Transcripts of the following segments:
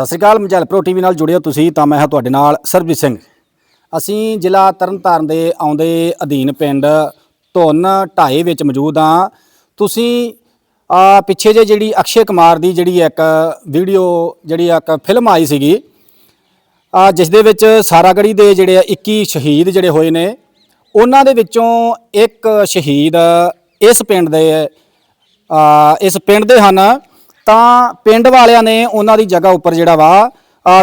ਸਤਿ ਸ਼੍ਰੀ ਅਕਾਲ ਮਜੈਲ pro TV ਨਾਲ ਜੁੜਿਓ ਤੁਸੀਂ, ਤਾਂ ਮੈਂ ਹਾਂ ਤੁਹਾਡੇ ਨਾਲ ਸਰਬਜੀਤ ਸਿੰਘ। ਅਸੀਂ ਜ਼ਿਲ੍ਹਾ ਤਰਨਤਾਰਨ ਦੇ ਆਉਂਦੇ ਅਧੀਨ ਪਿੰਡ ਧੁੰਨ ਢਾਏ ਵਿੱਚ ਮੌਜੂਦ ਹਾਂ। ਤੁਸੀਂ ਆ ਪਿੱਛੇ ਜੇ ਜਿਹੜੀ ਅਕਸ਼ੇ ਕੁਮਾਰ ਦੀ ਜਿਹੜੀ ਇੱਕ ਵੀਡੀਓ, ਜਿਹੜੀ ਇੱਕ ਫਿਲਮ ਆਈ ਸੀਗੀ ਆ ਜਿਸ ਦੇ ਵਿੱਚ ਸਾਰਾਗੜੀ ਦੇ ਜਿਹੜੇ ਆ 21 ਸ਼ਹੀਦ ਜਿਹੜੇ ਹੋਏ ਨੇ, ਉਹਨਾਂ ਦੇ ਵਿੱਚੋਂ ਇੱਕ ਸ਼ਹੀਦ ਇਸ ਪਿੰਡ ਦੇ ਇਸ ਪਿੰਡ ਦੇ ਹਨ। ਤਾਂ ਪਿੰਡ ਵਾਲਿਆਂ ਨੇ ਉਹਨਾਂ ਦੀ ਜਗ੍ਹਾ ਉੱਪਰ ਜਿਹੜਾ ਵਾ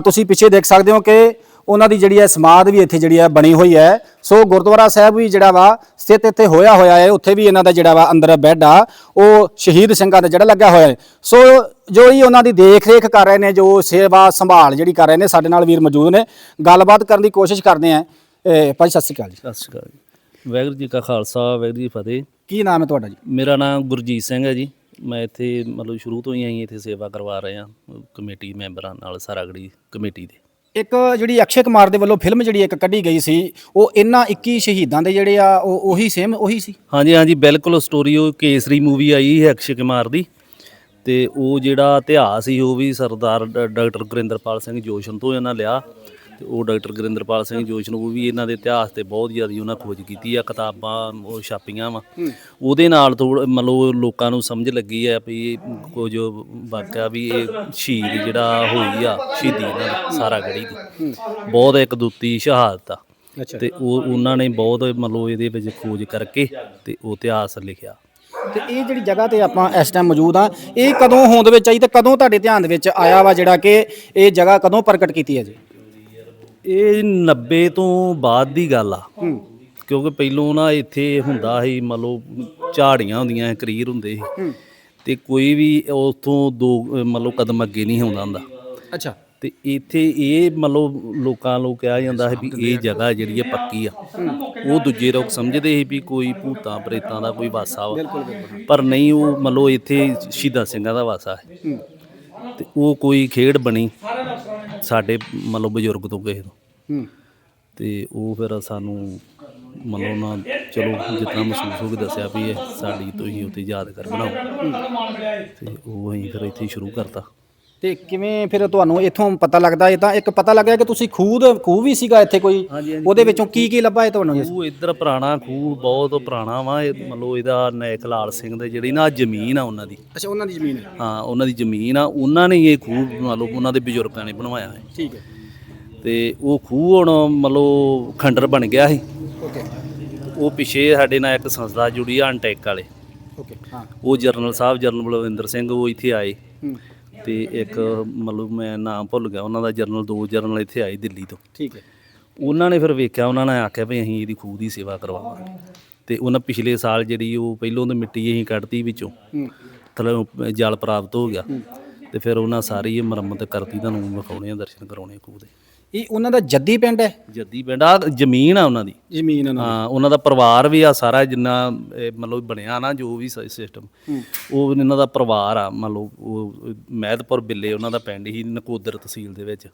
ਤੁਸੀਂ ਪਿੱਛੇ ਦੇਖ ਸਕਦੇ ਹੋ ਕਿ ਉਹਨਾਂ ਦੀ ਜਿਹੜੀ ਹੈ ਸਮਾਧ ਵੀ ਇੱਥੇ ਜਿਹੜੀ ਹੈ ਬਣੀ ਹੋਈ ਹੈ। ਸੋ ਗੁਰਦੁਆਰਾ ਸਾਹਿਬ ਵੀ ਜਿਹੜਾ ਵਾ ਸਥਿਤ ਇੱਥੇ ਹੋਇਆ ਹੋਇਆ ਹੈ। ਉੱਥੇ ਵੀ ਇਹਨਾਂ ਦਾ ਜਿਹੜਾ ਵਾ ਅੰਦਰ ਬੈੱਡ ਆ ਉਹ ਸ਼ਹੀਦ ਸਿੰਘਾਂ ਦਾ ਜਿਹੜਾ ਲੱਗਾ ਹੋਇਆ ਹੈ। ਸੋ ਜੋ ਹੀ ਉਹਨਾਂ ਦੀ ਦੇਖ ਰੇਖ ਕਰ ਰਹੇ ਨੇ ਜੋ ਸੇਵਾ ਸੰਭਾਲ ਜਿਹੜੀ ਕਰ ਰਹੇ ਨੇ ਸਾਡੇ ਨਾਲ ਵੀਰ ਮੌਜੂਦ ਨੇ। ਗੱਲਬਾਤ ਕਰਨ ਦੀ ਕੋਸ਼ਿਸ਼ ਕਰਦੇ ਆ ਭਾਈ ਸਤਿ ਸ਼੍ਰੀ ਅਕਾਲ ਜੀ। ਸਤਿ ਸ਼੍ਰੀ ਅਕਾਲ ਵਾਹਿਗੁਰੂ ਜੀ ਕਾ ਖਾਲਸਾ ਵਾਹਿਗੁਰੂ ਜੀ ਫਤਿਹ। ਕੀ ਨਾਮ ਹੈ ਤੁਹਾਡਾ ਜੀ? ਮੇਰਾ ਨਾਮ ਗੁਰਜੀਤ ਸਿੰਘ ਹੈ ਜੀ। ਮੈਂ ਇੱਥੇ ਮਤਲਬ ਸ਼ੁਰੂ ਤੋਂ ਹੀ ਆਈ ਇੱਥੇ ਸੇਵਾ ਕਰਵਾ ਰਹੇ ਹਾਂ ਕਮੇਟੀ ਮੈਂਬਰਾਂ ਨਾਲ ਸਾਰਾਗੜੀ ਕਮੇਟੀ ਦੇ। ਇੱਕ ਜਿਹੜੀ ਅਕਸ਼ੇ ਕੁਮਾਰ ਦੇ ਵੱਲੋਂ ਫਿਲਮ ਜਿਹੜੀ ਇੱਕ ਕੱਢੀ ਗਈ ਸੀ ਉਹ ਇਹਨਾਂ 21 ਸ਼ਹੀਦਾਂ ਦੇ ਜਿਹੜੇ ਆ ਉਹ ਉਹੀ ਸੇਮ ਉਹੀ ਸੀ? ਹਾਂਜੀ ਹਾਂਜੀ ਬਿਲਕੁਲ ਸਟੋਰੀ ਉਹ ਕੇਸਰੀ ਮੂਵੀ ਆਈ ਹੈ ਅਕਸ਼ੇ ਕੁਮਾਰ ਦੀ। ਤੇ ਉਹ ਜਿਹੜਾ ਇਤਿਹਾਸ ਸੀ ਉਹ ਵੀ ਸਰਦਾਰ ਡਾਕਟਰ ਗੁਰਿੰਦਰਪਾਲ ਸਿੰਘ ਜੋਸ਼ਨ ਤੋਂ ਇਹਨਾਂ ਲਿਆ। ਤੇ ਉਹ ਡਾਕਟਰ ਗੁਰਿੰਦਰਪਾਲ ਸਿੰਘ ਜੋਸ਼ਨ ਉਹ ਵੀ ਇਹਨਾਂ ਦੇ ਇਤਿਹਾਸ ਤੇ ਬਹੁਤ ਜ਼ਿਆਦਾ ਉਹਨਾਂ ਖੋਜ ਕੀਤੀ ਆ ਕਿਤਾਬਾਂ ਉਹ ਛਾਪੀਆਂ ਵਾ। ਉਹਦੇ ਨਾਲ ਥੋੜ੍ਹਾ ਮਤਲਬ ਲੋਕਾਂ ਨੂੰ ਸਮਝ ਲੱਗੀ ਆ ਵੀ ਕੁਝ ਵਾਕਿਆ ਵੀ ਇਹ ਸ਼ਹੀਦ ਜਿਹੜਾ ਹੋਈ ਆ ਸ਼ਹੀਦੀ ਇਹਨਾਂ ਦੀ ਸਾਰਾ ਗੜੀ ਦੀ। ਬਹੁਤ ਇੱਕ ਦੁੱਤੀ ਸ਼ਹਾਦਤ ਆ। ਤੇ ਉਹ ਉਹਨਾਂ ਨੇ ਬਹੁਤ ਮਤਲਬ ਇਹਦੇ ਵਿੱਚ ਖੋਜ ਕਰਕੇ ਤੇ ਉਹ ਇਤਿਹਾਸ ਲਿਖਿਆ। ਤੇ ਇਹ ਜਿਹੜੀ ਜਗ੍ਹਾ ਤੇ ਆਪਾਂ ਇਸ ਟਾਈਮ ਮੌਜੂਦ ਆ ਇਹ ਕਦੋਂ ਹੋਂਦ ਵਿੱਚ ਆਈ ਤੇ ਕਦੋਂ ਤੁਹਾਡੇ ਧਿਆਨ ਦੇ ਵਿੱਚ ਆਇਆ ਵਾ ਜਿਹੜਾ ਕਿ ਇਹ ਜਗ੍ਹਾ ਕਦੋਂ ਪ੍ਰਗਟ ਕੀਤੀ ਹੈ ਜੀ? ਇਹ 90 ਤੋਂ ਬਾਅਦ ਦੀ ਗੱਲ ਆ। ਕਿਉਂਕਿ ਪਹਿਲੋਂ ਨਾ ਇੱਥੇ ਹੁੰਦਾ ਸੀ ਮੰਨ ਲਓ ਝਾੜੀਆਂ ਹੁੰਦੀਆਂ ਸੀ ਕਰੀਰ ਹੁੰਦੇ ਸੀ। ਤੇ ਕੋਈ ਵੀ ਉਥੋਂ ਦੋ ਮੰਨ ਲਓ ਕਦਮ ਅੱਗੇ ਨਹੀਂ ਹੁੰਦਾ ਹੁੰਦਾ। ਅੱਛਾ। ਤੇ ਇੱਥੇ ਇਹ ਮੰਨ ਲਓ ਲੋਕਾਂ ਨੂੰ ਕਿਹਾ ਜਾਂਦਾ ਹੈ ਵੀ ਇਹ ਜਗ੍ਹਾ ਜਿਹੜੀ ਹੈ ਪੱਕੀ ਆ। ਉਹ ਦੂਜੇ ਲੋਕ ਸਮਝਦੇ ਸੀ ਵੀ ਕੋਈ ਭੂਤਾਂ ਪ੍ਰੇਤਾਂ ਦਾ ਕੋਈ ਵਾਸਾ ਵਾ। ਪਰ ਨਹੀਂ ਉਹ ਮੰਨ ਲਓ ਇੱਥੇ ਸ਼ਹੀਦਾਂ ਸਿੰਘਾਂ ਦਾ ਵਾਸਾ ਹੈ। ਤੇ ਉਹ ਕੋਈ ਖੇਡ ਬਣੀ ਸਾਡੇ ਮੰਨ ਲਓ ਬਜ਼ੁਰਗ ਤੋਂ ਕਿਸੇ ਤੋਂ। ਹੂੰ। ਤੇ ਉਹ ਫਿਰ ਸਾਨੂੰ ਮੰਨ ਲਓ ਨਾ ਚਲੋ ਜਿਤਨਾ ਮਹਿਸੂਸ ਹੋ ਕੇ ਦੱਸਿਆ ਵੀ ਇਹ ਸਾਡੀ ਤੁਸੀਂ ਉੱਤੇ ਯਾਦਗਾਰ ਬਣਾਓ। ਤੇ ਉਹ ਅਸੀਂ ਫਿਰ ਇੱਥੇ ਸ਼ੁਰੂ ਕਰਤਾ। ਤੇ ਕਿਵੇਂ ਫਿਰ ਤੁਹਾਨੂੰ ਇੱਥੋਂ ਪਤਾ ਲੱਗਦਾ? ਇਹ ਤਾਂ ਇੱਕ ਪਤਾ ਲੱਗਿਆ ਕਿ ਤੁਸੀਂ ਖੂਦ ਖੂਹ ਵੀ ਸੀਗਾ ਇੱਥੇ ਕੋਈ। ਹਾਂਜੀ, ਹਾਂਜੀ। ਉਹਦੇ ਵਿੱਚੋਂ ਕੀ ਕੀ ਲੱਭਾ ਇਹ ਤੁਹਾਨੂੰ? ਉਹ ਇੱਧਰ ਪੁਰਾਣਾ ਖੂਹ ਬਹੁਤ ਪੁਰਾਣਾ ਵਾ। ਇਹ ਮੰਨ ਲਓ ਇਹਦਾ ਨਾਇਕ ਲਾਲ ਸਿੰਘ ਦੇ ਜਿਹੜੀ ਨਾ ਜ਼ਮੀਨ ਆ ਉਹਨਾਂ ਦੀ। ਅੱਛਾ ਉਹਨਾਂ ਦੀ ਜ਼ਮੀਨ ਹੈ। ਹਾਂ ਉਹਨਾਂ ਦੀ ਜ਼ਮੀਨ ਆ। ਉਹਨਾਂ ਨੇ ਇਹ ਖੂਹ ਮੰਨ ਲਓ ਉਹਨਾਂ ਦੇ ਬਜ਼ੁਰਗਾਂ ਨੇ ਬਣਵਾਇਆ ਹੈ। ਠੀਕ ਹੈ। ਤੇ ਉਹ ਖੂਹ ਹੁਣ ਮੰਨ ਲਓ ਖੰਡਰ ਬਣ ਗਿਆ ਸੀ। ਓਕੇ। ਉਹ ਪਿਛੇ ਸਾਡੇ ਨਾਲ ਇੱਕ ਸੰਸਥਾ ਜੁੜੀ ਆ ਅਨਟੈਕ ਵਾਲੇ। ਓਕੇ ਹਾਂ। ਉਹ ਜਰਨਲ ਸਾਹਿਬ ਜਰਨਲ ਬਲਵਿੰਦਰ ਸਿੰਘ ਉਹ ਇੱਥੇ ਆਏ। ਹੂੰ। ਤੇ ਇੱਕ ਮਤਲਬ ਮੈਂ ਨਾਮ ਭੁੱਲ ਗਿਆ ਉਹਨਾਂ ਦਾ ਜਰਨਲ ਦੋ ਜਰਨਲ ਇੱਥੇ ਆਏ ਦਿੱਲੀ ਤੋਂ। ਠੀਕ ਹੈ। ਉਹਨਾਂ ਨੇ ਫਿਰ ਵੇਖਿਆ ਉਹਨਾਂ ਨੇ ਆਖਿਆ ਵੀ ਅਸੀਂ ਇਹਦੀ ਖੂਹ ਦੀ ਸੇਵਾ ਕਰਵਾਵਾਂਗੇ। ਤੇ ਉਹਨਾਂ ਪਿਛਲੇ ਸਾਲ ਜਿਹੜੀ ਉਹ ਪਹਿਲੋਂ ਤਾਂ ਮਿੱਟੀ ਅਸੀਂ ਕੱਢਤੀ ਵਿੱਚੋਂ ਥੱਲੇ ਜਲ ਪ੍ਰਾਪਤ ਹੋ ਗਿਆ। ਤੇ ਫਿਰ ਉਹਨਾਂ ਸਾਰੀ ਇਹ ਮੁਰੰਮਤ ਕਰਤੀ ਤੁਹਾਨੂੰ ਵਿਖਾਉਣੇ ਆ ਦਰਸ਼ਨ ਕਰਾਉਣੇ ਆ ਖੂਹ ਦੇ। ਇਹ ਉਹਨਾਂ ਦਾ ਜੱਦੀ ਪਿੰਡ ਹੈ? ਜੱਦੀ ਪਿੰਡ ਆ ਜ਼ਮੀਨ ਆ ਉਹਨਾਂ ਦੀ। ਜ਼ਮੀਨ ਉਹਨਾਂ ਹਾਂ ਉਹਨਾਂ ਦਾ ਪਰਿਵਾਰ ਵੀ ਆ ਸਾਰਾ ਜਿੰਨਾ ਇਹ ਮਤਲਬ ਬਣਿਆ ਨਾ ਜੋ ਵੀ ਸਿਸਟਮ ਉਹ ਇਹਨਾਂ ਦਾ ਪਰਿਵਾਰ ਆ ਮੰਨ ਲਓ ਉਹ ਮਹਿਦਪੁਰ ਬਿੱਲੇ ਉਹਨਾਂ ਦਾ ਪਿੰਡ ਹੀ ਨਕੋਦਰ ਤਹਿਸੀਲ ਦੇ ਵਿੱਚ।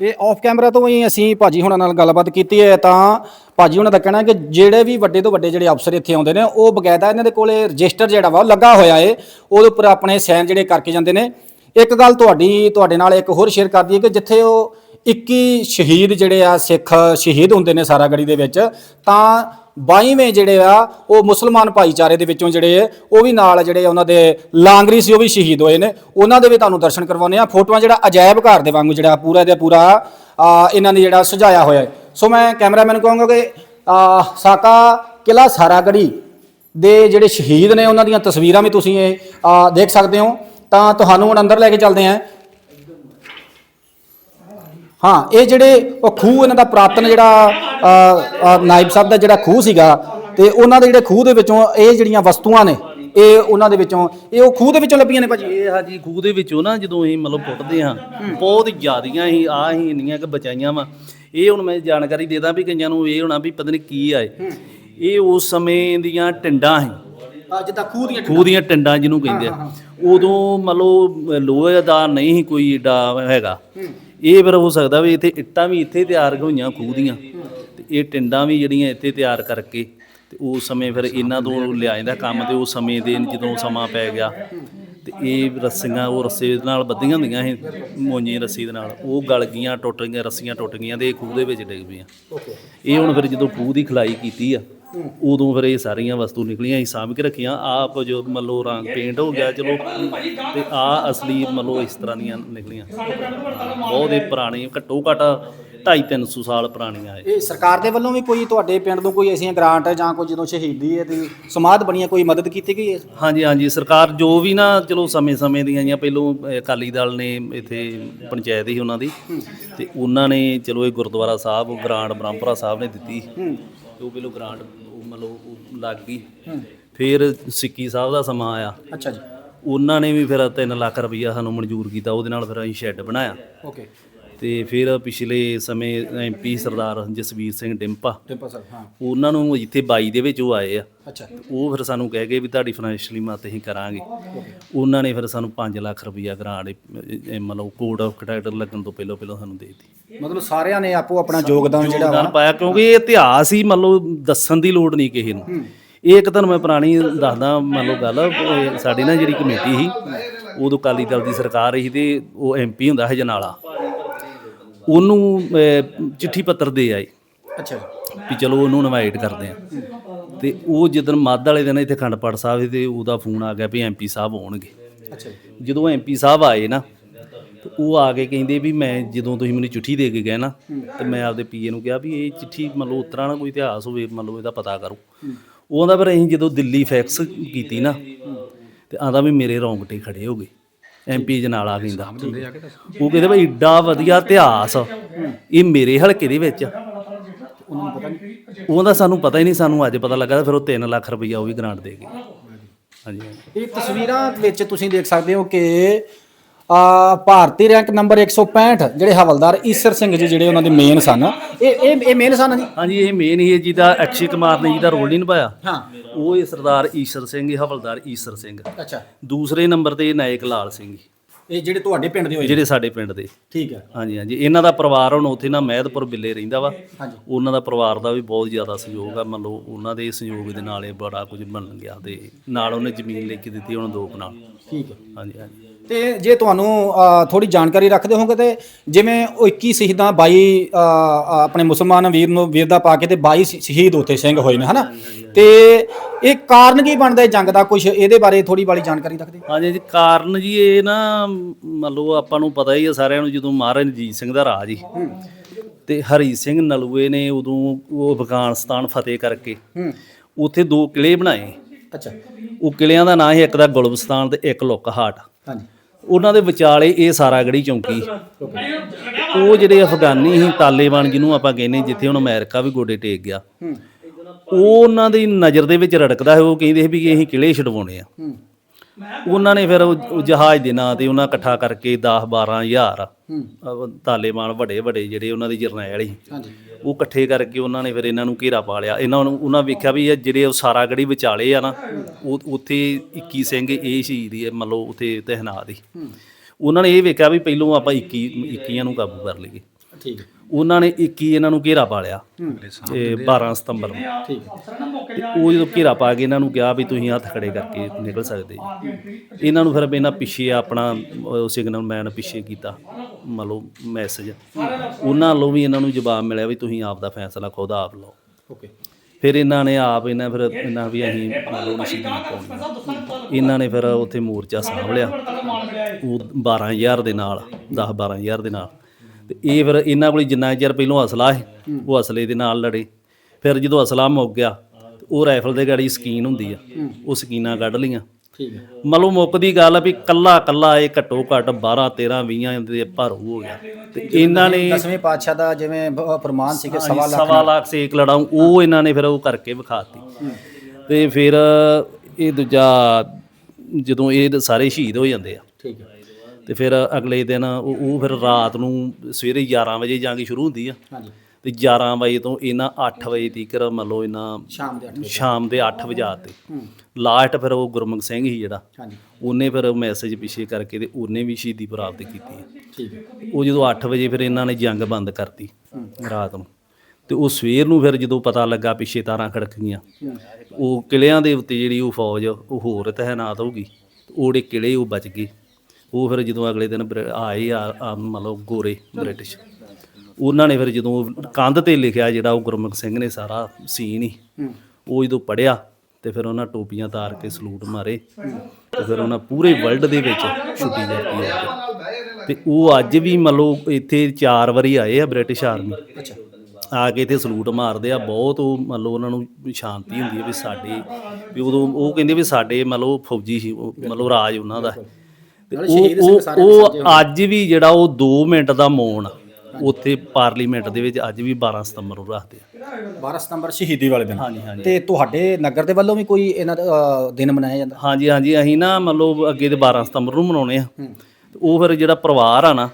ਇਹ ਆਫ ਕੈਮਰਾ ਤੋਂ ਹੀ ਅਸੀਂ ਭਾਜੀ ਹੁਣਾਂ ਨਾਲ ਗੱਲਬਾਤ ਕੀਤੀ ਹੈ ਤਾਂ ਭਾਜੀ ਹੁਣਾਂ ਦਾ ਕਹਿਣਾ ਹੈ ਕਿ ਜਿਹੜੇ ਵੀ ਵੱਡੇ ਤੋਂ ਵੱਡੇ ਜਿਹੜੇ ਅਫਸਰ ਇੱਥੇ ਆਉਂਦੇ ਨੇ ਉਹ ਬਕਾਇਦਾ ਇਹਨਾਂ ਦੇ ਕੋਲੇ ਰਜਿਸਟਰ ਜਿਹੜਾ ਵਾ ਉਹ ਲੱਗਾ ਹੋਇਆ ਏ। ਉਹਦੇ ਉੱਪਰ ਆਪਣੇ ਸਾਈਨ ਜਿਹੜੇ ਕਰਕੇ ਜਾਂਦੇ ਨੇ। ਇੱਕ ਗੱਲ ਤੁਹਾਡੀ ਤੁਹਾਡੇ ਨਾਲ ਇੱਕ ਹੋਰ ਸ਼ੇਅਰ ਕਰਦੀ ਹੈ ਕਿ ਜਿੱਥੇ ਉਹ 21 ਸ਼ਹੀਦ ਜਿਹੜੇ ਆ ਸਿੱਖ ਸ਼ਹੀਦ ਹੁੰਦੇ ਨੇ ਸਾਰਾਗੜੀ ਦੇ ਵਿੱਚ, ਤਾਂ 22ਵੇਂ ਜਿਹੜੇ ਆ, ਉਹ ਮੁਸਲਮਾਨ ਭਾਈਚਾਰੇ ਦੇ ਵਿੱਚੋਂ ਜਿਹੜੇ ਉਹ ਵੀ ਨਾਲ ਜਿਹੜੇ ਉਹਨਾਂ ਦੇ ਲਾਂਗਰੀ ਸੀ, ਉਹ ਵੀ ਸ਼ਹੀਦ ਹੋਏ ਨੇ। ਉਹਨਾਂ ਦੇ ਵੀ ਤੁਹਾਨੂੰ ਦਰਸ਼ਨ ਕਰਵਾਉਂਦੇ ਆ ਫੋਟੋਆਂ ਜਿਹੜਾ ਅਜਾਇਬ ਘਰ ਦੇ ਵਾਂਗੂ ਜਿਹੜਾ ਪੂਰਾ ਦੇ ਪੂਰਾ ਇਹਨਾਂ ਨੇ ਜਿਹੜਾ ਸੁਝਾਇਆ ਹੋਇਆ ਸੋ ਮੈਂ ਕੈਮਰਾਮੈਨ ਕਹਾਂਗਾ ਕਿ ਸਾਕਾ ਕਿਲਾ ਸਾਰਾਗੜੀ ਦੇ ਜਿਹੜੇ ਸ਼ਹੀਦ ਨੇ, ਉਹਨਾਂ ਦੀਆਂ ਤਸਵੀਰਾਂ ਵੀ ਤੁਸੀਂ ਇਹ ਦੇਖ ਸਕਦੇ ਹੋ। ਤਾਂ ਤੁਹਾਨੂੰ ਹੁਣ ਅੰਦਰ ਲੈ ਕੇ ਚੱਲਦੇ ਆਂ ਹਾਂ ਇਹ ਜਿਹੜੇ ਉਹ ਖੂਹ ਇਹਨਾਂ ਦਾ ਪ੍ਰਾਤਨ ਜਿਹੜਾ ਨਾਇਬ ਸਾਹਿਬ ਦਾ ਜਿਹੜਾ ਖੂਹ ਸੀਗਾ ਤੇ ਉਹਨਾਂ ਦੇ ਜਿਹੜੇ ਖੂਹ ਦੇ ਵਿੱਚੋਂ ਇਹ ਜਿਹੜੀਆਂ ਵਸਤੂਆਂ ਨੇ ਇਹ ਉਹਨਾਂ ਦੇ ਵਿੱਚੋਂ ਇਹ ਉਹ ਖੂਹ ਦੇ ਵਿੱਚੋਂ ਲੱਭੀਆਂ ਨੇ ਭਾਜੀ? ਇਹ ਹਾਜੀ ਖੂਹ ਦੇ ਵਿੱਚੋਂ ਨਾ ਜਦੋਂ ਅਸੀਂ ਮਤਲਬ ਪੁੱਟਦੇ ਹਾਂ ਬਹੁਤ ਜ਼ਿਆਦੀਆਂ ਹੀ ਆ ਹੀ ਇੰਨੀਆਂ ਕਿ ਬਚਾਈਆਂ ਵਾ। ਇਹ ਹੁਣ ਮੈਂ ਜਾਣਕਾਰੀ ਦੇਦਾ ਵੀ ਕਈਆਂ ਨੂੰ ਇਹ ਹੋਣਾ ਵੀ ਪਤਾ ਨਹੀਂ ਕੀ ਆਏ ਇਹ। ਉਸ ਸਮੇਂ ਦੀਆਂ ਟਿੰਡਾਂ ਸੀ। ਜਿੱਦਾਂ ਖੂਹ ਦੀਆਂ ਖੂਹ ਦੀਆਂ ਟਿੰਡਾਂ ਜਿਹਨੂੰ ਕਹਿੰਦੇ ਆ। ਉਦੋਂ ਮੰਨ ਲਓ ਲੋਹੇ ਦਾ ਨਹੀਂ ਕੋਈ ਏਡਾ ਹੈਗਾ। ਇਹ ਫਿਰ ਹੋ ਸਕਦਾ ਵੀ ਇੱਥੇ ਇੱਟਾਂ ਵੀ ਇੱਥੇ ਤਿਆਰ ਹੋਈਆਂ ਖੂਹ ਦੀਆਂ ਤੇ ਇਹ ਟਿੰਡਾਂ ਵੀ ਜਿਹੜੀਆਂ ਇੱਥੇ ਤਿਆਰ ਕਰਕੇ ਤੇ ਉਸ ਸਮੇਂ ਫਿਰ ਇਹਨਾਂ ਤੋਂ ਲਿਆ ਜਾਂਦਾ ਕੰਮ ਤੇ ਉਸ ਸਮੇਂ ਦੇ ਜਦੋਂ ਸਮਾਂ ਪੈ ਗਿਆ ਤੇ ਇਹ ਰੱਸੀਆਂ ਉਹ ਰੱਸੇ ਦੇ ਨਾਲ ਬੱਧੀਆਂ ਹੁੰਦੀਆਂ ਸੀ ਮੋഞ്ഞੀ ਰੱਸੀ ਦੇ ਨਾਲ। ਉਹ ਗਲ ਗਈਆਂ ਟੁੱਟ ਗਈਆਂ ਰੱਸੀਆਂ ਟੁੱਟ ਗਈਆਂ ਤੇ ਇਹ ਖੂਹ ਦੇ ਵਿੱਚ ਡਿੱਗ ਪਈਆਂ। ਇਹ ਹੁਣ ਫਿਰ ਜਦੋਂ ਖੂਹ ਦੀ ਖਲਾਈ ਕੀਤੀ ਆ ਉਦੋਂ ਫਿਰ ਇਹ ਸਾਰੀਆਂ ਵਸਤੂ ਨਿਕਲੀਆਂ ਅਸੀਂ ਸਾਂਭ ਕੇ ਰੱਖੀਆਂ। ਆਪ ਜੋ ਮੰਨ ਲਓ ਰੰਗ ਪੇਂਟ ਹੋ ਗਿਆ ਚਲੋ ਤੇ ਆ ਅਸਲੀ ਮੰਨ ਲਓ ਇਸ ਤਰ੍ਹਾਂ ਦੀਆਂ ਨਿਕਲੀਆਂ। ਬਹੁਤ ਹੀ ਪੁਰਾਣੀ ਘੱਟੋ ਘੱਟ 2.5 300 ਸਾਲ ਪੁਰਾਣੀਆਂ ਇਹ। ਸਰਕਾਰ ਦੇ ਵੱਲੋਂ ਵੀ ਕੋਈ ਤੁਹਾਡੇ ਪਿੰਡ ਤੋਂ ਕੋਈ ਐਸੀਆਂ ਗ੍ਰਾਂਟ ਜਾਂ ਕੋਈ ਜਦੋਂ ਸ਼ਹੀਦੀ ਹੈ ਤੇ ਸਮਾਧ ਬਣੀਆਂ ਕੋਈ ਮਦਦ ਕੀਤੀ ਗਈ ਹੈ? ਹਾਂਜੀ ਹਾਂਜੀ ਸਰਕਾਰ ਜੋ ਵੀ ਨਾ ਚਲੋ ਸਮੇਂ-ਸਮੇਂ ਦੀਆਂ ਜਾਂ ਪਹਿਲੋਂ ਅਕਾਲੀ ਦਲ ਨੇ ਇੱਥੇ ਪੰਚਾਇਤ ਹੀ ਉਹਨਾਂ ਦੀ ਤੇ ਉਹਨਾਂ ਨੇ ਚਲੋ ਇਹ ਗੁਰਦੁਆਰਾ ਸਾਹਿਬ ਗ੍ਰਾਂਟ ਬ੍ਰਹਮਪੁਰਾ ਸਾਹਿਬ ਨੇ ਦਿੱਤੀ। ਹੂੰ। ਉਹ ਪਹਿਲੋਂ ਗ੍ਰਾਂਟ ਮਤਲਬ ਉਹ ਲੱਗ ਗਈ। ਫਿਰ ਸਿੱਕੀ ਸਾਹਿਬ ਦਾ ਸਮਾਂ ਆਇਆ। ਅੱਛਾ ਜੀ। ਉਹਨਾਂ ਨੇ ਵੀ ਫਿਰ 3 ਲੱਖ ਰੁਪਈਆ ਸਾਨੂੰ ਮਨਜ਼ੂਰ ਕੀਤਾ। ਉਹਦੇ ਨਾਲ ਫਿਰ ਅਸੀਂ ਸ਼ੈੱਡ ਬਣਾਇਆ। ਓਕੇ। ਤੇ ਫਿਰ ਪਿਛਲੇ ਸਮੇਂ ਐਮਪੀ ਸਰਦਾਰ ਜਸਵੀਰ ਸਿੰਘ ਡਿੰਪਾ ਟਿੰਪਾ ਸਾਹਿਬ ਹਾਂ। ਉਹਨਾਂ ਨੂੰ ਇੱਥੇ 22 ਦੇ ਵਿੱਚ ਉਹ ਆਏ ਆ। ਅੱਛਾ। ਉਹ ਫਿਰ ਸਾਨੂੰ ਕਹਿ ਗਏ ਵੀ ਤੁਹਾਡੀ ਫਾਈਨੈਂਸ਼ੀਅਲੀ ਮਦਦ ਅਸੀਂ ਕਰਾਂਗੇ। ਉਹਨਾਂ ਨੇ ਫਿਰ ਸਾਨੂੰ 5 ਲੱਖ ਰੁਪਈਆ ਗ੍ਰਾਂਟ ਮਤਲਬ ਕੋਡ ਆਫ ਕੰਡਕਟਰ ਲੱਗਣ ਤੋਂ ਪਹਿਲਾਂ ਪਹਿਲਾਂ ਸਾਨੂੰ ਦੇ ਦਿੱਤੀ। ਮਤਲਬ ਸਾਰਿਆਂ ਨੇ ਆਪੋ ਆਪਣਾ ਯੋਗਦਾਨ ਜਿਹੜਾ ਵਾ। ਪਾਇਆ ਕਿਉਂਕਿ ਇਹ ਇਤਿਹਾਸ ਹੀ ਮਤਲਬ ਦੱਸਣ ਦੀ ਲੋੜ ਨਹੀਂ ਕਿਸੇ ਨੂੰ। ਇਹ ਇੱਕ ਤੁਹਾਨੂੰ ਮੈਂ ਪੁਰਾਣੀ ਦੱਸਦਾ ਮੰਨ ਲਓ ਗੱਲ ਸਾਡੀ ਨਾ ਜਿਹੜੀ ਕਮੇਟੀ ਸੀ ਉਦੋਂ ਅਕਾਲੀ ਦਲ ਦੀ ਸਰਕਾਰ ਸੀ ਤੇ ਉਹ ਐਮਪੀ ਹੁੰਦਾ ਹੈ ਜਨਾਲਾ। ਉਹਨੂੰ ਚਿੱਠੀ ਪੱਤਰ ਦੇ ਆਏ। ਅੱਛਾ। ਵੀ ਚਲੋ ਉਹਨੂੰ ਇਨਵਾਈਟ ਕਰਦੇ ਆ। ਤੇ ਉਹ ਜਦੋਂ ਮੱਧ ਵਾਲੇ ਦਿਨ ਇੱਥੇ ਖੰਡ ਪਾਠ ਸਾਹਿਬ ਤੇ ਉਹਦਾ ਫੋਨ ਆ ਗਿਆ ਵੀ ਐਮਪੀ ਸਾਹਿਬ ਆਉਣਗੇ। ਅੱਛਾ। ਜਦੋਂ ਐਮਪੀ ਸਾਹਿਬ ਆਏ ਨਾ ਤੇ ਉਹ ਆ ਕੇ ਕਹਿੰਦੇ ਵੀ ਮੈਂ ਜਦੋਂ ਤੁਸੀਂ ਮੈਨੂੰ ਚਿੱਠੀ ਦੇ ਕੇ ਗਏ ਨਾ ਤੇ ਮੈਂ ਆਪਦੇ ਪੀਏ ਨੂੰ ਕਿਹਾ ਵੀ ਇਹ ਚਿੱਠੀ ਮਤਲਬ ਉਤਰਾ ਨਾ ਕੋਈ ਇਤਿਹਾਸ ਹੋਵੇ ਮਤਲਬ ਇਹਦਾ ਪਤਾ ਕਰੋ। ਉਹ ਆਂਦਾ ਫਿਰ ਅਸੀਂ ਜਦੋਂ ਦਿੱਲੀ ਫੈਕਸ ਕੀਤੀ ਨਾ ਤੇ ਆਂਦਾ ਵੀ ਮੇਰੇ ਰੌਂਗਟੇ ਖੜੇ ਹੋ ਗਏ। ਐਮਪੀ ਜਨਾਲਾ ਕਹਿੰਦਾ ਉਹ ਕਹਿੰਦੇ ਵੀ ਏਡਾ ਵਧੀਆ ਇਤਿਹਾਸ ਇਹ ਮੇਰੇ ਹਲਕੇ ਦੇ ਵਿੱਚ। ਉਹਨਾਂ ਨੂੰ ਪਤਾ ਨਹੀਂ ਉਹਦਾ ਸਾਨੂੰ ਪਤਾ ਹੀ ਨਹੀਂ ਸਾਨੂੰ ਅੱਜ ਪਤਾ ਲੱਗਾ ਫਿਰ ਉਹ 3 ਲੱਖ ਰੁਪਈਆ ਉਹ ਵੀ ਗ੍ਰਾਂਟ ਦੇ ਗਏ। ਹਾਂਜੀ ਹਾਂਜੀ। ਇਹ ਤਸਵੀਰਾਂ ਵਿੱਚ ਤੁਸੀਂ ਦੇਖ ਸਕਦੇ ਹੋ ਕਿ ਆ ਭਾਰਤੀ ਰੈਂਕ ਨੰਬਰ 165 ਜਿਹੜੇ ਹਵਲਦਾਰ ਈਸਰ ਸਿੰਘ ਜੀ ਜਿਹੜੇ ਉਹਨਾਂ ਦੇ ਮੇਨ ਸਨ। ਇਹ ਇਹ ਇਹ ਮੇਨ ਸਨ ਜੀ? ਹਾਂਜੀ ਇਹ ਮੇਨ ਹੀ ਹੈ ਜਿਹਦਾ ਅਕਸ਼ੇ ਕੁਮਾਰ ਨੇ ਜਿਹਦਾ ਰੋਲ ਨਹੀਂ ਨਿਭਾਇਆ। ਹਾਂ। ਉਹ ਇਹ ਸਰਦਾਰ ਈਸ਼ਰ ਸਿੰਘ ਇਹ ਹਵਲਦਾਰ ਈਸ਼ਰ ਸਿੰਘ। ਅੱਛਾ। ਦੂਸਰੇ ਨੰਬਰ ਤੇ ਨਾਇਕ ਲਾਲ ਸਿੰਘ ਜੀ, ਇਹ ਜਿਹੜੇ ਤੁਹਾਡੇ ਪਿੰਡ ਦੇ ਹੋਏ ਜਿਹੜੇ ਸਾਡੇ ਪਿੰਡ ਦੇ। ਠੀਕ ਹੈ। ਹਾਂਜੀ ਹਾਂਜੀ। ਇਹਨਾਂ ਦਾ ਪਰਿਵਾਰ ਹੁਣ ਉੱਥੇ ਨਾ ਮਹਿਦਪੁਰ ਬਿੱਲੇ ਰਹਿੰਦਾ ਵਾ। ਹਾਂਜੀ। ਉਹਨਾਂ ਦਾ ਪਰਿਵਾਰ ਦਾ ਵੀ ਬਹੁਤ ਜ਼ਿਆਦਾ ਸਹਿਯੋਗ ਆ। ਮੰਨ ਲਓ ਉਹਨਾਂ ਦੇ ਸਹਿਯੋਗ ਦੇ ਨਾਲ ਇਹ ਬੜਾ ਕੁਝ ਬਣ ਗਿਆ ਤੇ ਨਾਲ ਉਹਨੇ ਜ਼ਮੀਨ ਲੈ ਕੇ ਦਿੱਤੀ ਹੁਣ ਦੋ ਕਨਾਲ ਠੀਕ ਹੈ। ਹਾਂਜੀ ਹਾਂਜੀ। ਤੇ ਜੇ ਤੁਹਾਨੂੰ ਥੋੜੀ ਜਾਣਕਾਰੀ ਰੱਖਦੇ ਹੋਗੇ ਤੇ ਜਿਵੇਂ ਉਹ 21 ਸ਼ਹੀਦਾਂ 22 ਅ, ਅ, ਆਪਣੇ ਮੁਸਲਮਾਨ ਵੀਰ ਨੂੰ ਵੀਰਦਾ ਪਾ ਕੇ ਤੇ 22 ਸ਼- ਸ਼ਹੀਦ ਉੱਥੇ ਸਿੰਘ ਹੋਏ ਨੇ ਹਨਾ? ਤੇ ਇਹ ਕਾਰਨ ਕੀ ਬਣਦਾ ਇਹ ਜੰਗ ਦਾ ਕੁਝ ਇਹਦੇ ਬਾਰੇ ਥੋੜੀ ਬਾਲੀ ਜਾਣਕਾਰੀ ਰੱਖਦੇ। ਹਾਂਜੀ ਜੀ ਕਾਰਨ ਜੀ ਇਹ ਨਾ ਮੰਨ ਲਓ ਆਪਾਂ ਨੂੰ ਪਤਾ ਹੀ ਆ ਸਾਰਿਆਂ ਨੂੰ ਜਦੋਂ ਮਹਾਰਾਜ ਰਣਜੀਤ ਸਿੰਘ ਦਾ ਰਾਜ ਸੀ ਤੇ ਹਰੀ ਸਿੰਘ ਨਲੂਏ ਨੇ ਉਦੋਂ ਉਹ ਅਫਗਾਨਿਸਤਾਨ ਫਤਿਹ ਕਰਕੇ ਹੂੰ। ਉੱਥੇ ਦੋ ਕਿਲੇ ਬਣਾਏ। ਅੱਛਾ। ਉਹ ਕਿਲਿਆਂ ਦਾ ਨਾਂ ਸੀ ਇੱਕ ਦਾ ਗੁਲਬਸਤਾਨ ਤੇ ਇੱਕ ਲੁੱਕਹਾਟ। ਹਾਂਜੀ। ਉਹਨਾਂ ਦੇ ਵਿਚਾਲੇ ਇਹ ਸਾਰਾਗੜੀ ਚੌਂਕੀ। ਉਹ ਜਿਹੜੇ ਅਫਗਾਨੀ ਸੀ ਤਾਲਿਬਾਨ ਜਿਹਨੂੰ ਆਪਾਂ ਕਹਿੰਦੇ ਜਿੱਥੇ ਹੁਣ ਅਮਰੀਕਾ ਵੀ ਗੋਡੇ ਟੇਕ ਗਿਆ। ਉਹ ਉਹਨਾਂ ਦੀ ਨਜ਼ਰ ਦੇ ਵਿੱਚ ਰੜਕਦਾ ਹੈ ਉਹ ਕਹਿੰਦੇ ਸੀ ਵੀ ਅਸੀਂ ਕਿਲੇ ਛਡਵਾਉਣੇ ਆ। ਉਹਨਾਂ ਨੇ ਫਿਰ ਉਹ ਜਹਾਜ਼ ਦੇ ਨਾਂ ਤੇ ਉਹਨਾਂ ਇਕੱਠਾ ਕਰਕੇ 10 12000 ਹੂੰ। ਤਾਲਿਬਾਨ ਵੱਡੇ ਵੱਡੇ ਜਿਹੜੇ ਉਹਨਾਂ ਦੀ ਜਰਨੈਲ ਸੀ ਹਾਂਜੀ। ਉਹ ਇਕੱਠੇ ਕਰਕੇ ਉਹਨਾਂ ਨੇ ਫਿਰ ਇਹਨਾਂ ਨੂੰ ਘੇਰਾ ਪਾ ਲਿਆ। ਇਹਨਾਂ ਨੂੰ ਉਹਨਾਂ ਵੇਖਿਆ ਵੀ ਇਹ ਜਿਹੜੇ ਉਹ ਸਾਰਾਗੜੀ ਵਿਚਾਲੇ ਆ ਨਾ ਉਹ ਉੱਥੇ 21 ਸਿੰਘ ਇਹ ਸ਼ਹੀਦ ਹੀ ਮੰਨ ਲਓ ਉੱਥੇ ਤਹਿਨਾਤ ਸੀ ਉਹਨਾਂ ਨੇ ਇਹ ਵੇਖਿਆ ਵੀ ਪਹਿਲੋਂ ਆਪਾਂ 21 21 ਨੂੰ ਕਾਬੂ ਕਰ ਲਈਏ। ਠੀਕ। ਉਹਨਾਂ ਨੇ 21 ਇਹਨਾਂ ਨੂੰ ਘੇਰਾ ਪਾ ਲਿਆ। ਤੇ 12 ਸਤੰਬਰ ਨੂੰ। ਠੀਕ ਉਹ ਜਦੋਂ ਘੇਰਾ ਪਾ ਕੇ ਇਹਨਾਂ ਨੂੰ ਕਿਹਾ ਵੀ ਤੁਸੀਂ ਹੱਥ ਖੜੇ ਕਰਕੇ ਨਿਕਲ ਸਕਦੇ ਜੀ। ਇਹਨਾਂ ਨੂੰ ਫਿਰ ਇਹਨਾਂ ਪਿੱਛੇ ਆਪਣਾ ਸਿਗਨਲ ਮੈਨ ਪਿੱਛੇ ਕੀਤਾ ਮੰਨ ਲਓ ਮੈਸੇਜ ਉਹਨਾਂ ਵੱਲੋਂ ਵੀ ਇਹਨਾਂ ਨੂੰ ਜਵਾਬ ਮਿਲਿਆ ਵੀ ਤੁਸੀਂ ਆਪ ਦਾ ਫੈਸਲਾ ਖੁਦ ਆਪ ਲਓ। ਓਕੇ ਫਿਰ ਇਹਨਾਂ ਨੇ ਆਪ ਇਹਨਾਂ ਫਿਰ ਇਹਨਾਂ ਵੀ ਅਸੀਂ ਮੰਨ ਲਓ ਨਸ਼ੀ ਪਾਉਣੀ ਇਹਨਾਂ ਨੇ ਫਿਰ ਉੱਥੇ ਮੋਰਚਾ ਸਾਂਭ ਲਿਆ। ਉਹ 12000 ਦੇ ਨਾਲ 10 12000 ਦੇ ਨਾਲ। ਤੇ ਇਹ ਫਿਰ ਇਹਨਾਂ ਕੋਲ ਜਿੰਨਾ ਚਿਰ ਪਹਿਲੋਂ ਅਸਲਾ ਹੈ। ਉਹ ਅਸਲੇ ਦੇ ਨਾਲ ਲੜੇ। ਫਿਰ ਜਦੋਂ ਅਸਲਾ ਮੁੱਕ ਗਿਆ ਤੇ ਉਹ ਰਾਈਫਲ ਦੇ ਗਾੜੀ ਸਕੀਨ ਹੁੰਦੀ ਆ। ਉਹ ਸਕੀਨਾਂ ਕੱਢ ਲੀਆਂ ਠੀਕ ਹੈ ਮਤਲਬ ਮੁੱਕਦੀ ਗੱਲ ਆ ਵੀ ਕੱਲਾ ਕੱਲਾ ਇਹ ਘੱਟੋ ਘੱਟ 12 13 20 ਦੇ ਭਰ ਹੋ ਗਿਆ। ਤੇ ਇਹਨਾਂ ਨੇ ਦਸਵੇਂ ਪਾਤਸ਼ਾਹ ਦਾ ਜਿਵੇਂ ਫਰਮਾਨ ਸੀ ਕਿ ਸਵਾ ਲੱਖ ਸਵਾ ਲੱਖ ਸੇਕ ਲੜਾਉ ਉਹ ਇਹਨਾਂ ਨੇ ਫਿਰ ਉਹ ਕਰਕੇ ਵਿਖਾਤੀ। ਤੇ ਫਿਰ ਇਹ ਦੂਜਾ ਜਦੋਂ ਇਹ ਸਾਰੇ ਸ਼ਹੀਦ ਹੋ ਜਾਂਦੇ ਆ। ਠੀਕ ਹੈ ਤੇ ਫਿਰ ਅਗਲੇ ਦਿਨ ਉਹ ਉਹ ਫਿਰ ਰਾਤ ਨੂੰ ਸਵੇਰੇ 11 ਵਜੇ ਜੰਗ ਸ਼ੁਰੂ ਹੁੰਦੀ ਆ। ਹਾਂਜੀ। ਤੇ 11 ਵਜੇ ਤੋਂ ਇਹਨਾਂ 8 ਵਜੇ ਤੀਕ ਮੰਨ ਲਓ ਇਹਨਾਂ ਸ਼ਾਮ ਦੇ 8 ਵਜੇ। ਸ਼ਾਮ ਦੇ 8 ਵਜਾ ਤੇ। ਲਾਸਟ ਫਿਰ ਉਹ ਗੁਰਮੁਖ ਸਿੰਘ ਹੀ ਜਿਹੜਾ। ਹਾਂਜੀ। ਉਹਨੇ ਫਿਰ ਮੈਸੇਜ ਪਿੱਛੇ ਕਰਕੇ ਤੇ ਉਹਨੇ ਵੀ ਸ਼ਹੀਦੀ ਪ੍ਰਾਪਤ ਕੀਤੀ ਹੈ ਠੀਕ ਹੈ। ਉਹ ਜਦੋਂ 8 ਵਜੇ ਫਿਰ ਇਹਨਾਂ ਨੇ ਜੰਗ ਬੰਦ ਕਰਤੀ ਰਾਤ ਨੂੰ। ਤੇ ਉਹ ਸਵੇਰ ਨੂੰ ਫਿਰ ਜਦੋਂ ਪਤਾ ਲੱਗਾ ਪਿੱਛੇ ਤਾਰਾਂ ਖੜਕ ਗਈਆਂ ਉਹ ਕਿਲਿਆਂ ਦੇ ਉੱਤੇ ਜਿਹੜੀ ਉਹ ਫੌਜ ਉਹ ਹੋਰ ਤਹਿਨਾਤ ਹੋ ਗਈ। ਉਹੜੇ ਕਿਲੇ ਉਹ ਬਚ ਗਏ। ਉਹ ਫਿਰ ਜਦੋਂ ਅਗਲੇ ਦਿਨ ਬ੍ਰਿ- ਆਏ ਆ ਮਤਲਬ ਗੋਰੇ ਬ੍ਰਿਟਿਸ਼। ਉਹਨਾਂ ਨੇ ਫਿਰ ਜਦੋਂ ਕੰਧ ਤੇ ਲਿਖਿਆ ਜਿਹੜਾ ਉਹ ਗੁਰਮੁਖ ਸਿੰਘ ਨੇ ਸਾਰਾ ਸੀਨ ਹੀ ਉਹ ਜਦੋਂ ਪੜਿਆ ਤੇ ਫਿਰ ਉਹਨਾਂ ਟੋਪੀਆਂ ਤਾਰ ਕੇ ਸਲੂਟ ਮਾਰੇ ਤੇ ਫਿਰ ਉਹਨਾਂ ਪੂਰੇ ਵਰਲਡ ਦੇ ਵਿੱਚ ਛੁੱਟੀ ਜਾਂਦੀ ਹੈ ਤੇ ਉਹ ਅੱਜ ਵੀ ਮੰਨ ਲਓ ਇੱਥੇ ਚਾਰ ਵਾਰੀ ਆਏ ਆ ਬ੍ਰਿਟਿਸ਼ ਆਰਮੀ। ਆ ਕੇ ਇੱਥੇ ਸਲੂਟ ਮਾਰਦੇ ਆ ਬਹੁਤ ਉਹ ਮੰਨ ਲਓ ਉਹਨਾਂ ਨੂੰ ਸ਼ਾਂਤੀ ਹੁੰਦੀ ਹੈ ਵੀ ਸਾਡੇ ਵੀ ਉਦੋਂ ਉਹ ਕਹਿੰਦੇ ਵੀ ਸਾਡੇ ਮੰਨ ਲਓ ਫੌਜੀ ਸੀ ਉਹ ਮੰਨ ਲਓ ਰਾਜ ਉਹਨਾਂ ਦਾ। ਉਹ ਉਹ ਉਹ ਅੱਜ ਵੀ ਜਿਹੜਾ ਉਹ 2 ਮਿੰਟ ਦਾ ਮੌਨ ਉੱਥੇ ਪਾਰਲੀਮੈਂਟ ਦੇ ਵਿੱਚ ਅੱਜ ਵੀ 12 ਸਤੰਬਰ ਨੂੰ ਰੱਖਦੇ ਆ। 12 ਸਤੰਬਰ ਸ਼ਹੀਦੀ ਵਾਲੇ ਦਿਨ। ਹਾਂਜੀ ਹਾਂਜੀ। ਤੇ ਤੁਹਾਡੇ ਨਗਰ ਦੇ ਵੱਲੋਂ ਵੀ ਕੋਈ ਇਹਨਾਂ ਦਾ ਦਿਨ ਮਨਾਇਆ ਜਾਂਦਾ? ਹਾਂਜੀ ਹਾਂਜੀ ਅਸੀਂ ਨਾ ਮਤਲਬ ਅੱਗੇ ਤੇ 12 ਸਤੰਬਰ ਨੂੰ ਮਨਾਉਣੇ ਆ। ਉਹ ਫਿਰ ਜਿਹੜਾ ਪਰਿਵਾਰ ਆ ਨਾ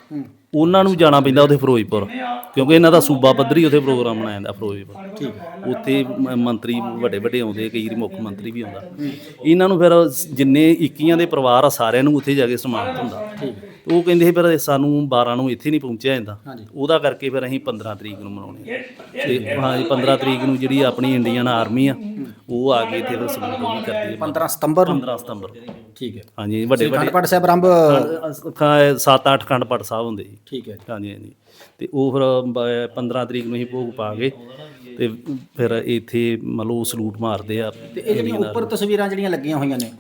ਉਹਨਾਂ ਨੂੰ ਜਾਣਾ ਪੈਂਦਾ ਉੱਥੇ ਫਿਰੋਜ਼ਪੁਰ ਕਿਉਂਕਿ ਇਹਨਾਂ ਦਾ ਸੂਬਾ ਪੱਧਰੀ ਉੱਥੇ ਪ੍ਰੋਗਰਾਮ ਮਨਾਇਆ ਜਾਂਦਾ ਫਿਰੋਜ਼ਪੁਰ। ਠੀਕ ਉੱਥੇ ਮੰਤਰੀ ਵੱਡੇ ਵੱਡੇ ਆਉਂਦੇ ਕਈ ਵਾਰੀ ਮੁੱਖ ਮੰਤਰੀ ਵੀ ਆਉਂਦਾ। ਇਹਨਾਂ ਨੂੰ ਫਿਰ ਜਿੰਨੇ 21 ਦੇ ਪਰਿਵਾਰ ਆ ਸਾਰਿਆਂ ਨੂੰ ਉੱਥੇ ਜਾ ਕੇ ਸਨਮਾਨਿਤ ਹੁੰਦਾ। ਤੇ ਉਹ ਕਹਿੰਦੇ ਸੀ ਫਿਰ ਸਾਨੂੰ 12 ਨੂੰ ਇੱਥੇ ਨਹੀਂ ਪਹੁੰਚਿਆ ਜਾਂਦਾ। ਉਹਦਾ ਕਰਕੇ ਫਿਰ ਅਸੀਂ 15 ਤਰੀਕ ਨੂੰ ਮਨਾਉਣੇ। ਤੇ ਹਾਂਜੀ 15 ਤਰੀਕ ਨੂੰ ਜਿਹੜੀ ਆਪਣੀ ਇੰਡੀਅਨ ਆਰਮੀ ਆ ਉਹ ਆ ਕੇ ਇੱਥੇ ਫਿਰ ਵੀ ਕਰਦੀ ਹੈ। 15 ਸਤੰਬਰ ਨੂੰ? 15 ਸਤੰਬਰ। ਠੀਕ ਹੈ। ਹਾਂਜੀ ਵੱਡੇ ਵੱਡੇ ਖੰਡਪੜ ਸਾਹਿਬ ਆਰੰਭ ਖ- ਸੱਤ ਅੱਠ ਖੰਡ ਪਟ ਸਾਹਿਬ ਹੁੰਦੇ ਜੀ। ਠੀਕ ਹੈ। ਹਾਂਜੀ ਹਾਂਜੀ। ਤੇ ਉਹ ਫਿਰ ਬ- 15 ਤਰੀਕ ਨੂੰ ਹੀ ਭੋਗ ਪਾ ਕੇ ਤੇ ਫਿਰ ਇੱਥੇ ਮਤਲਬ ਸਲੂਟ ਮਾਰਦੇ ਆ ਤੇ ਇਹ ਜਿਹੜੀਆਂ ਉੱਪਰ ਤਸਵੀਰਾਂ ਜਿਹੜੀਆਂ ਲੱਗੀਆਂ ਹੋਈਆਂ ਨੇ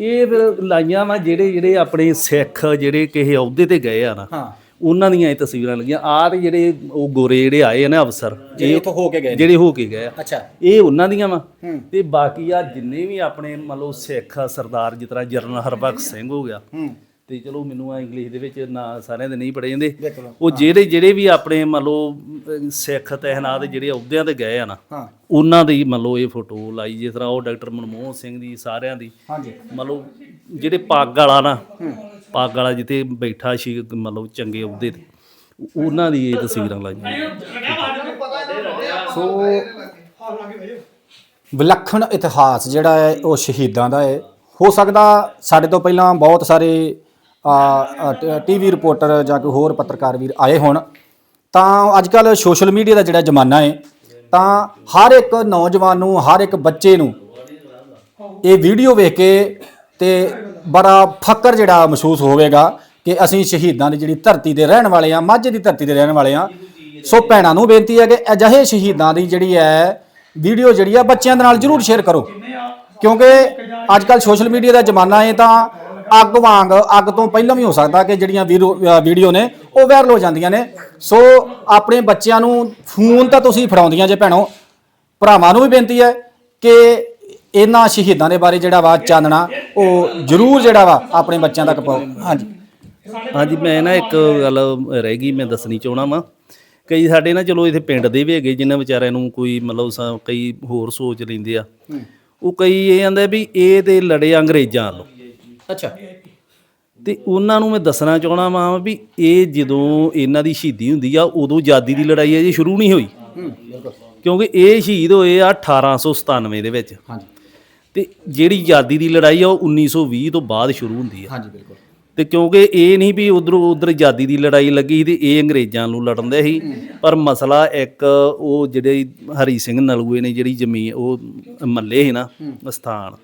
ਇਹ ਫਿਰ ਲਾਈਆਂ ਵਾ ਜਿਹੜੇ ਜਿਹੜੇ ਆਪਣੇ ਸਿੱਖ ਜਿਹੜੇ ਕਿਸੇ ਅਹੁਦੇ ਤੇ ਗਏ ਆ ਨਾ ਹਾਂ। ਉਹਨਾਂ ਦੀਆਂ ਇਹ ਤਸਵੀਰਾਂ ਲੱਗੀਆਂ। ਆਹ ਤੇ ਜਿਹੜੇ ਉਹ ਗੋਰੇ ਜਿਹੜੇ ਆਏ ਆ ਨਾ ਅਫਸਰ ਜਿਹੜੇ ਇੱਥੋਂ ਹੋ ਕੇ ਗਏ ਨੇ। ਜਿਹੜੇ ਹੋ ਕੇ ਗਏ ਆ। ਅੱਛਾ। ਇਹ ਉਹਨਾਂ ਦੀਆਂ ਵਾ। ਹੂੰ। ਤੇ ਬਾਕੀ ਆ ਜਿੰਨੇ ਵੀ ਆਪਣੇ ਮੰਨ ਲਓ ਸਿੱਖ ਸਰਦਾਰ ਜਿਸ ਤਰ੍ਹਾਂ ਜਰਨਲ ਹਰਬਖਸ਼ ਸਿੰਘ ਹੋ ਗਿਆ ਹੂੰ। ਤੇ ਚਲੋ ਮੈਨੂੰ ਆ ਇੰਗਲਿਸ਼ ਦੇ ਵਿੱਚ ਨਾ ਸਾਰਿਆਂ ਦੇ ਨਹੀਂ ਪੜੇ ਜਾਂਦੇ। ਉਹ ਜਿਹੜੇ ਜਿਹੜੇ ਵੀ ਆਪਣੇ ਮੰਨ ਲਓ ਸਿੱਖ ਤਹਿਨਾਤ ਜਿਹੜੇ ਅਹੁਦਿਆਂ ਤੇ ਗਏ ਆ ਨਾ ਹਾਂ। ਉਹਨਾਂ ਦੀ ਮੰਨ ਲਓ ਇਹ ਫੋਟੋ ਲਾਈ ਜਿਸ ਤਰ੍ਹਾਂ ਉਹ ਡਾਕਟਰ ਮਨਮੋਹਨ ਸਿੰਘ ਦੀ ਸਾਰਿਆਂ ਦੀ। ਹਾਂਜੀ। ਮੰਨ ਲਓ ਜਿਹੜੇ ਪੱਗ ਵਾਲਾ ਨਾ ਪੱਗ ਵਾਲਾ ਜਿੱਥੇ ਬੈਠਾ ਸੀ ਮੰਨ ਲਓ ਚੰਗੇ ਅਹੁਦੇ ਤੇ ਉਹਨਾਂ ਦੀ ਇਹ ਤਸਵੀਰਾਂ ਲਾਈਆਂ। ਸੋ ਵਿਲੱਖਣ ਇਤਿਹਾਸ ਜਿਹੜਾ ਹੈ ਉਹ ਸ਼ਹੀਦਾਂ ਦਾ ਹੈ। ਹੋ ਸਕਦਾ ਸਾਡੇ ਤੋਂ ਪਹਿਲਾਂ ਬਹੁਤ ਸਾਰੇ ਟੀਵੀ ਰਿਪੋਰਟਰ ਜਾਂ ਕੋਈ ਹੋਰ ਪੱਤਰਕਾਰ ਵੀਰ ਆਏ ਹੋਣ, ਤਾਂ ਅੱਜ ਕੱਲ ਸੋਸ਼ਲ ਮੀਡੀਆ ਦਾ ਜਿਹੜਾ ਜ਼ਮਾਨਾ ਹੈ ਤਾਂ ਹਰ ਇੱਕ ਨੌਜਵਾਨ ਨੂੰ, ਹਰ ਇੱਕ ਬੱਚੇ ਨੂੰ ਇਹ ਵੀਡੀਓ ਵੇਖ ਕੇ ਤੇ ਬੜਾ ਫਕਰ ਜਿਹੜਾ ਮਹਿਸੂਸ ਹੋਵੇਗਾ ਕਿ ਅਸੀਂ ਸ਼ਹੀਦਾਂ ਦੀ ਜਿਹੜੀ ਧਰਤੀ ਦੇ ਰਹਿਣ ਵਾਲੇ ਆ ਮਾਝੇ ਦੀ ਧਰਤੀ ਦੇ ਰਹਿਣ ਵਾਲੇ ਆ ਸੋ ਭੈਣਾਂ ਨੂੰ ਬੇਨਤੀ ਹੈ ਕਿ ਅਜਿਹੇ ਸ਼ਹੀਦਾਂ ਦੀ ਜਿਹੜੀ ਹੈ ਵੀਡੀਓ ਜਿਹੜੀ ਆ ਬੱਚਿਆਂ ਦੇ ਨਾਲ ਜਰੂਰ ਸ਼ੇਅਰ ਕਰੋ। ਕਿਉਂਕਿ ਅੱਜ ਕੱਲ ਸੋਸ਼ਲ ਮੀਡੀਆ ਦਾ ਜ਼ਮਾਨਾ ਹੈ ਤਾਂ ਅੱਗ ਵਾਂਗ ਅੱਗ ਤੋਂ ਪਹਿਲਾਂ ਵੀ ਹੋ ਸਕਦਾ ਕਿ ਜਿਹੜੀਆਂ ਵੀਡੀਓ ਨੇ ਉਹ ਵਾਇਰਲ ਹੋ ਜਾਂਦੀਆਂ ਨੇ। ਸੋ ਆਪਣੇ ਬੱਚਿਆਂ ਨੂੰ ਫੋਨ ਤਾਂ ਤੁਸੀਂ ਫੜਾਉਂਦੀਆਂ ਜੇ ਭੈਣੋ। ਭਰਾਵਾਂ ਨੂੰ ਵੀ ਬੇਨਤੀ ਹੈ ਕਿ ਇਹਨਾਂ ਸ਼ਹੀਦਾਂ ਦੇ ਬਾਰੇ ਜਿਹੜਾ ਵਾ ਚਾਨਣਾ ਉਹ ਜ਼ਰੂਰ ਜਿਹੜਾ ਵਾ ਆਪਣੇ ਬੱਚਿਆਂ ਤੱਕ ਪਾਓ। ਹਾਂਜੀ। ਹਾਂਜੀ ਮੈਂ ਨਾ ਇੱਕ ਗੱਲ ਰਹਿ ਗਈ ਮੈਂ ਦੱਸਣੀ ਚਾਹਣਾ ਵਾਂ। ਕਈ ਸਾਡੇ ਨਾ ਚਲੋ ਇੱਥੇ ਪਿੰਡ ਦੇ ਵੀ ਹੈਗੇ ਜਿਨ੍ਹਾਂ ਵਿਚਾਰਿਆਂ ਨੂੰ ਕੋਈ ਮਤਲਬ ਸ- ਕਈ ਹੋਰ ਸੋਚ ਲੈਂਦੇ ਆ। ਉਹ ਕਈ ਇਹ ਕਹਿੰਦੇ ਵੀ ਇਹ ਤੇ ਲੜੇ ਅੰਗਰੇਜ਼ਾਂ ਨਾਲ ਅੱਛਾ। ਤੇ ਉਹਨਾਂ ਨੂੰ ਮੈਂ ਦੱਸਣਾ ਚਾਹਣਾ ਵਾਂ ਵੀ ਇਹ ਜਦੋਂ ਇਹਨਾਂ ਦੀ ਸ਼ਹੀਦੀ ਹੁੰਦੀ ਆ ਉਦੋਂ ਆਜ਼ਾਦੀ ਦੀ ਲੜਾਈ ਹੈ ਜੀ ਸ਼ੁਰੂ ਨਹੀਂ ਹੋਈ। ਕਿਉਂਕਿ ਇਹ ਸ਼ਹੀਦ ਹੋਏ ਆ 1897 ਦੇ ਵਿੱਚ। ਹਾਂਜੀ। ਤੇ ਜਿਹੜੀ ਆਜ਼ਾਦੀ ਦੀ ਲੜਾਈ ਆ ਉਹ 1920 ਤੋਂ ਬਾਅਦ ਸ਼ੁਰੂ ਹੁੰਦੀ ਆ। ਹਾਂਜੀ ਬਿਲਕੁਲ। ਤੇ ਕਿਉਂਕਿ ਇਹ ਨਹੀਂ ਵੀ ਉਧਰੋਂ ਉਧਰ ਆਜ਼ਾਦੀ ਦੀ ਲੜਾਈ ਲੱਗੀ ਤੇ ਇਹ ਅੰਗਰੇਜ਼ਾਂ ਨੂੰ ਲੜਨ ਦੇ ਸੀ। ਪਰ ਮਸਲਾ ਇੱਕ ਉਹ ਜਿਹੜੇ ਹਰੀ ਸਿੰਘ ਨਲੂਏ ਨੇ ਜਿਹੜੀ ਜ਼ਮੀਨ ਉਹ ਮੱਲੇ ਸੀ ਨਾ ਸਥਾਨ।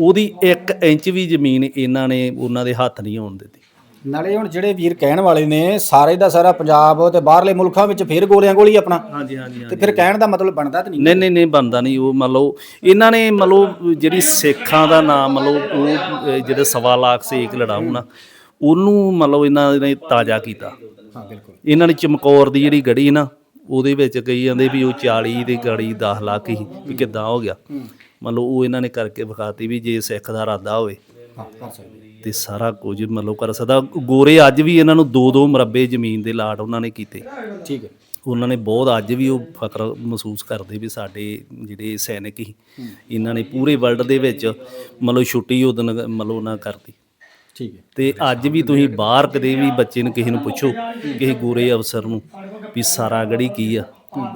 ਉਹਦੀ 1 ਇੰਚ ਵੀ ਜ਼ਮੀਨ ਇਹਨਾਂ ਨੇ ਉਹਨਾਂ ਦੇ ਹੱਥ ਨਹੀਂ ਆਉਣ ਦਿੱਤੀ। ਨਾਲੇ ਹੁਣ ਜਿਹੜੇ ਵੀਰ ਕਹਿਣ ਵਾਲੇ ਨੇ ਸਾਰੇ ਦਾ ਸਾਰਾ ਪੰਜਾਬ ਤੇ ਬਾਹਰਲੇ ਮੁਲਕਾਂ ਵਿੱਚ ਫੇਰ ਗੋਲਿਆਂ ਗੋਲੀ ਆਪਣਾ। ਹਾਂਜੀ ਹਾਂਜੀ ਤੇ ਫਿਰ ਕਹਿਣ ਦਾ ਮਤਲਬ ਬਣਦਾ ਤੇ ਨਹੀਂ? ਨਹੀਂ ਨਹੀਂ ਨਹੀਂ ਬੰਦਾ ਨਹੀਂ। ਉਹ ਮੰਨ ਲਓ ਇਹਨਾਂ ਨੇ ਮੰਨ ਲਓ ਜਿਹੜੀ ਸਿੱਖਾਂ ਦਾ ਨਾਮ ਮੰਨ ਲਓ ਉਹ ਜਿਹੜੇ ਸਵਾ ਲੱਖ ਸੇਕ ਲੜਾਊ ਨਾ ਉਹਨੂੰ ਮੰਨ ਲਓ ਇਹਨਾਂ ਨੇ ਤਾਜ਼ਾ ਕੀਤਾ। ਹਾਂ ਬਿਲਕੁਲ। ਇਹਨਾਂ ਨੇ ਚਮਕੌਰ ਦੀ ਜਿਹੜੀ ਗੜੀ ਨਾ ਉਹਦੇ ਵਿੱਚ ਕਈ ਜਾਂਦੇ ਵੀ ਉਹ 40 ਤੇ ਗੜੀ 10 ਲੱਖ ਹੀ ਵੀ ਕਿੱਦਾਂ ਹੋ ਗਿਆ। ਮੰਨ ਲਓ ਉਹ ਇਹਨਾਂ ਨੇ ਕਰਕੇ ਵਿਖਾਤੀ ਵੀ ਜੇ ਸਿੱਖ ਦਾ ਇਰਾਦਾ ਹੋਵੇ। ਹਾਂ ਤੇ ਸਾਰਾ ਕੁਝ ਮੰਨ ਲਓ ਕਰ ਸਕਦਾ। ਗੋਰੇ ਅੱਜ ਵੀ ਇਹਨਾਂ ਨੂੰ ਦੋ ਦੋ ਮਰਬੇ ਜ਼ਮੀਨ ਦੇ ਲਾਟ ਉਹਨਾਂ ਨੇ ਕੀਤੇ। ਠੀਕ ਹੈ। ਉਹਨਾਂ ਨੇ ਬਹੁਤ ਅੱਜ ਵੀ ਉਹ ਫਖਰ ਮਹਿਸੂਸ ਕਰਦੇ ਵੀ ਸਾਡੇ ਜਿਹੜੇ ਸੈਨਿਕ ਸੀ ਇਹਨਾਂ ਨੇ ਪੂਰੇ ਵਰਲਡ ਦੇ ਵਿੱਚ ਮਤਲਬ ਛੁੱਟੀ ਉਹ ਦਿਨ ਮਤਲਬ ਉਹਨਾਂ ਕਰਤੀ। ਠੀਕ ਹੈ। ਤੇ ਅੱਜ ਵੀ ਤੁਸੀਂ ਬਾਹਰ ਕਦੇ ਵੀ ਬੱਚੇ ਨੂੰ ਕਿਸੇ ਨੂੰ ਪੁੱਛੋ ਕਿਸੇ ਗੋਰੇ ਅਫਸਰ ਨੂੰ ਵੀ ਸਾਰਾ ਗੜੀ ਕੀ ਆ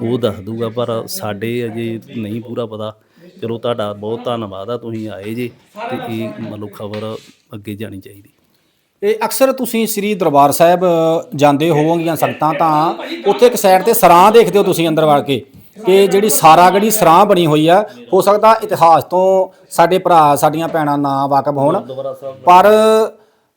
ਉਹ ਦੱਸ ਦੂਗਾ ਪਰ ਸਾਡੇ ਅਜੇ ਨਹੀਂ ਪੂਰਾ ਪਤਾ। ਚਲੋ ਤੁਹਾਡਾ ਬਹੁਤ ਧੰਨਵਾਦ ਆ ਤੁਸੀਂ ਆਏ ਜੇ ਤੇ ਇਹ ਮਤਲਬ ਖਬਰ ਅੱਗੇ ਜਾਣੀ ਚਾਹੀਦੀ। ਇਹ ਅਕਸਰ ਤੁਸੀਂ ਸ੍ਰੀ ਦਰਬਾਰ ਸਾਹਿਬ ਜਾਂਦੇ ਹੋਵੋਗੀਆਂ ਸੰਗਤਾਂ ਤਾਂ ਉੱਥੇ ਇੱਕ ਸਾਈਡ ਤੇ ਸਰਾਂ ਦੇਖਦੇ ਹੋ ਤੁਸੀਂ ਅੰਦਰ ਵੜ ਕੇ ਕਿ ਜਿਹੜੀ ਸਾਰਾਗੜੀ ਸਰਾਂ ਬਣੀ ਹੋਈ ਆ ਹੋ ਸਕਦਾ ਇਤਿਹਾਸ ਤੋਂ ਸਾਡੇ ਭਰਾ ਸਾਡੀਆਂ ਭੈਣਾਂ ਨਾ ਵਾਕਿਫ ਹੋਣ। ਪਰ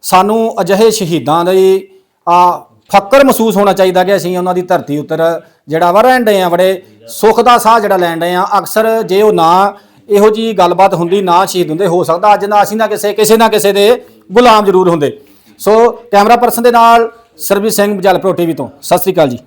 ਸਾਨੂੰ ਅਜਿਹੇ ਸ਼ਹੀਦਾਂ ਦੇ ਆ ਫਕਰ ਮਹਿਸੂਸ ਹੋਣਾ ਚਾਹੀਦਾ ਕਿ ਅਸੀਂ ਉਹਨਾਂ ਦੀ ਧਰਤੀ ਉੱਤਰ ਜਿਹੜਾ ਵਾ ਰਹਿਣ ਡਏ ਆ ਬੜੇ ਸੁੱਖ ਦਾ ਸਾਹ ਜਿਹੜਾ ਲੈਣ ਡਏ ਆ। ਅਕਸਰ ਜੇ ਉਹ ਨਾ ਇਹੋ ਜੀ ਗੱਲਬਾਤ ਹੁੰਦੀ, ਨਾ ਸ਼ਹੀਦ ਹੁੰਦੇ, ਹੋ ਸਕਦਾ ਅੱਜ ਨਾ ਅਸੀਂ ਨਾ ਕਿਸੇ ਕਿਸੇ ਨਾ ਕਿਸੇ ਦੇ ਗੁਲਾਮ ਜ਼ਰੂਰ ਹੁੰਦੇ। ਸੋ ਕੈਮਰਾ ਪਰਸਨ ਦੇ ਨਾਲ ਸਰਬਜੀਤ ਸਿੰਘ ਜਲਪ੍ਰੋ ਟੀਵੀ ਤੋਂ। ਸਤਿ ਸ੍ਰੀ ਅਕਾਲ ਜੀ।